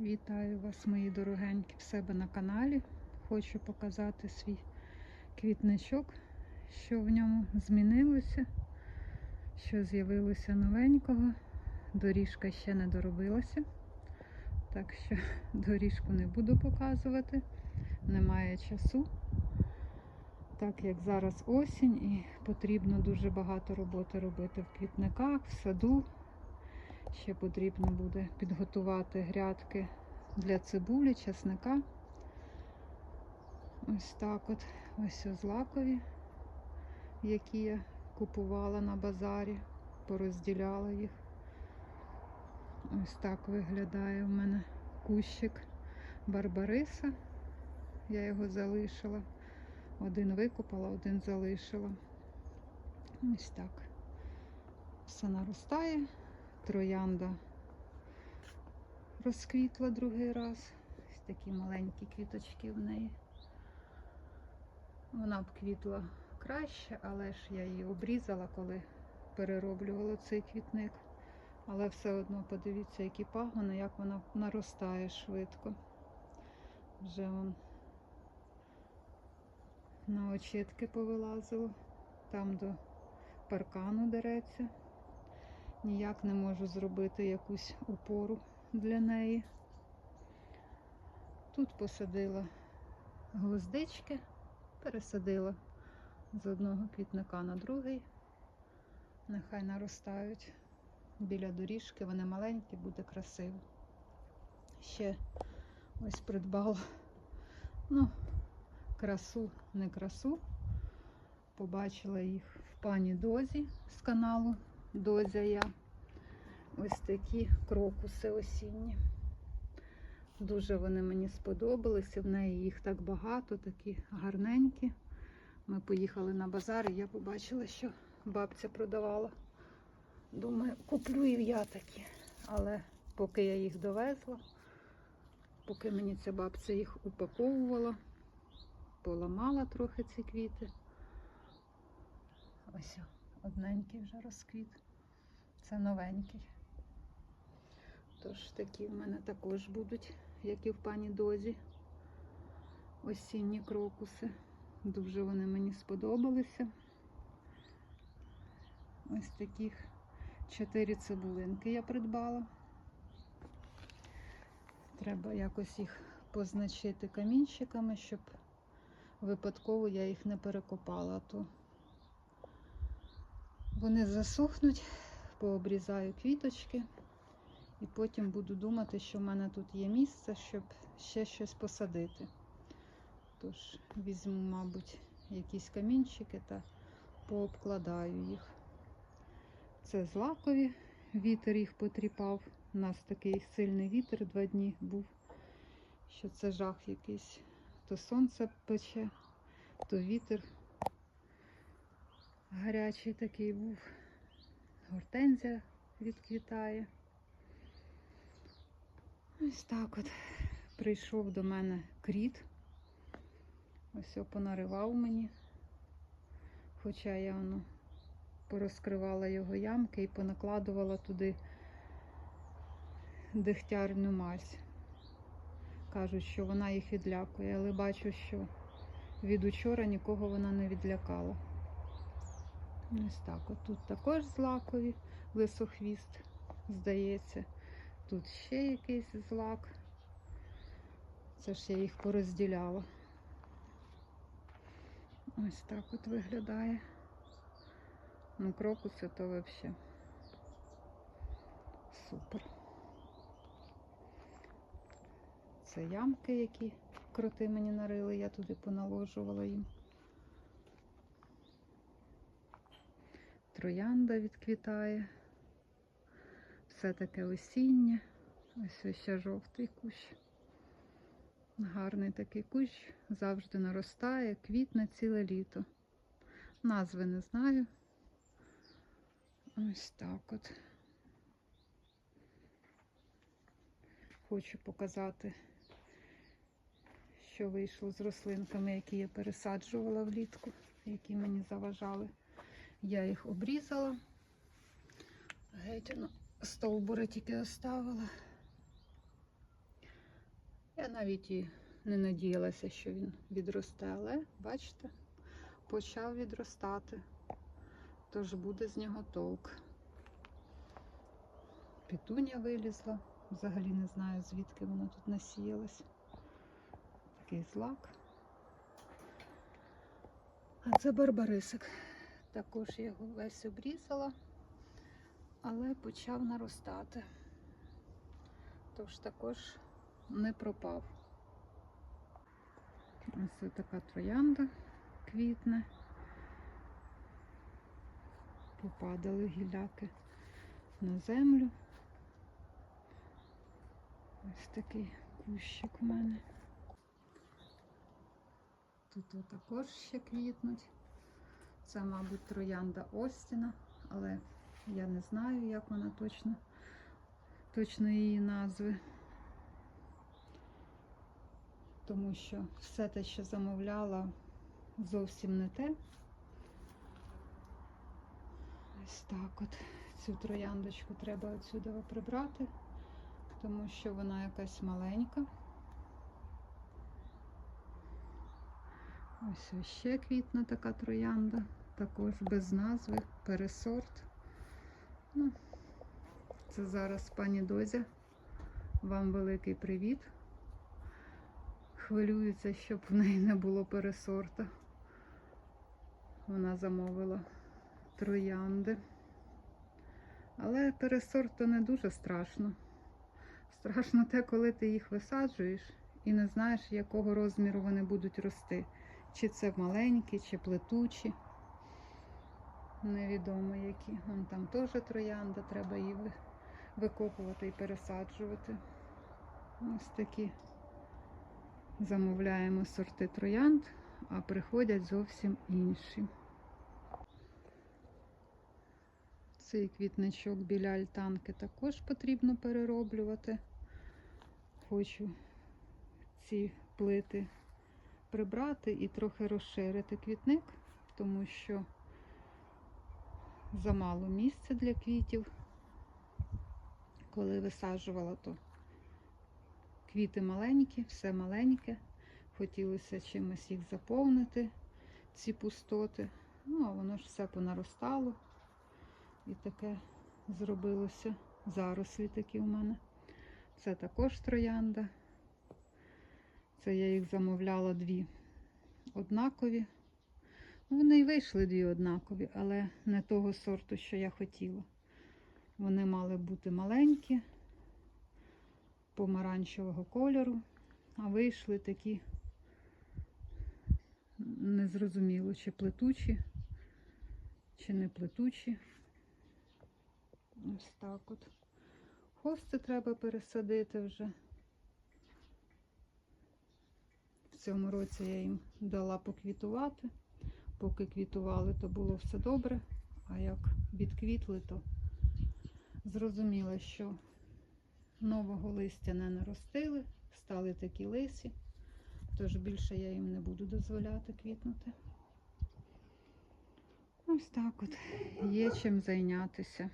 Вітаю вас, мої дорогенькі, в себе на каналі. Хочу показати свій квітничок, що в ньому змінилося, що з'явилося новенького. Доріжка ще не доробилася, так що доріжку не буду показувати, немає часу. Так як зараз осінь і потрібно дуже багато роботи робити в квітниках, в саду. Ще потрібно буде підготувати грядки для цибулі, чесника. Ось так от. Ось злакові, які я купувала на базарі, порозділяла їх. Ось так виглядає в мене кущик Барбариса. Я його залишила. Один викопала, один залишила. Ось так. Все наростає. Троянда розквітла другий раз. Ось такі маленькі квіточки в неї. Вона б квітла краще, але ж я її обрізала, коли перероблювала цей квітник. Але все одно подивіться, які пагони, як вона наростає швидко. Вже вон на очітки повилазило, там до паркану дереться. Ніяк не можу зробити якусь опору для неї. Тут посадила гвоздички, пересадила з одного квітника на другий. Нехай наростають біля доріжки, вони маленькі, буде красиво. Ще ось придбала, ну, красу, не красу. Побачила їх в пані Дозі з каналу Дозя я. Ось такі крокуси осінні. Дуже вони мені сподобалися. В неї їх так багато, такі гарненькі. Ми поїхали на базар і я побачила, що бабця продавала. Думаю, куплю і я такі. Але поки я їх довезла, поки мені ця бабця їх упаковувала, поламала трохи ці квіти. Ось одненький вже розквіт. Це новенький. Тож такі в мене також будуть, як і в пані Дозі. Осінні крокуси. Дуже вони мені сподобалися. Ось таких чотири цибулинки я придбала. Треба якось їх позначити камінчиками, щоб випадково я їх не перекопала. То вони засохнуть, пообрізаю квіточки і потім буду думати, що в мене тут є місце, щоб ще щось посадити. Тож візьму, мабуть, якісь камінчики та пообкладаю їх. Це злакові, вітер їх потріпав. У нас такий сильний вітер два дні був, що це жах якийсь. То сонце пече, то вітер гарячий такий був. Гортензія відквітає. Ось так от прийшов до мене кріт. Ось його понаривав мені. Хоча я воно порозкривала його ямки і понакладувала туди дегтярну мазь. Кажуть, що вона їх відлякує, але бачу, що від учора нікого вона не відлякала. Ось так. От тут також злакові, лисохвіст, здається. Тут ще якийсь злак. Це ж я їх порозділяла. Ось так от виглядає. Ну, крокуси то взагалі супер. Це ямки, які кроти мені нарили, я туди поналожувала їм. Троянда відквітає. Все таке осіннє. Ось ще жовтий кущ. Гарний такий кущ, завжди наростає, квітне ціле літо. Назви не знаю. Ось так от. Хочу показати, що вийшло з рослинками, які я пересаджувала влітку, які мені заважали. Я їх обрізала. Геть, ну, стовбури тільки оставила. Я навіть і не надіялася, що він відросте, але бачите, почав відростати. Тож буде з нього толк. Петуня вилізла. Взагалі не знаю, звідки вона тут насіялась. Такий злак. А це барбарисик. Також я його весь обрізала, але почав наростати. Тож також не пропав. Ось така троянда квітне. Попадали гілляки на землю. Ось такий кущик у мене. Тут також ще квітнуть. Це, мабуть, троянда Остіна, але я не знаю, як вона точно, точно її назви. Тому що все те, що замовляла, зовсім не те. Ось так от цю трояндочку треба отсюди прибрати, тому що вона якась маленька. Ось ще квітна така троянда, також без назви, пересорт. Ну, це зараз пані Дозя. Вам великий привіт. Хвилюється, щоб в неї не було пересорта. Вона замовила троянди. Але пересорт то не дуже страшно. Страшно те, коли ти їх висаджуєш і не знаєш, якого розміру вони будуть рости. Чи це маленькі, чи плетучі. Невідомо які. Вон там теж троянда, треба її викопувати і пересаджувати. Ось такі замовляємо сорти троянд, а приходять зовсім інші. Цей квітничок біля альтанки також потрібно перероблювати. Хочу ці плити прибрати і трохи розширити квітник, тому що замало місця для квітів. Коли висаджувала, то квіти маленькі, все маленьке. Хотілося чимось їх заповнити, ці пустоти. Ну, а воно ж все понаростало. І таке зробилося. Зарослі такі у мене. Це також троянда. Це я їх замовляла дві однакові. Вони й вийшли дві однакові, але не того сорту, що я хотіла. Вони мали бути маленькі, помаранчевого кольору, а вийшли такі незрозуміло, чи плетучі, чи не плетучі. Ось так от. Хости треба пересадити вже. В цьому році я їм дала поквітувати. Поки квітували, то було все добре. А як відквітли, то зрозуміло, що нового листя не наростили, стали такі лисі, тож більше я їм не буду дозволяти квітнути. Ось так от є чим зайнятися.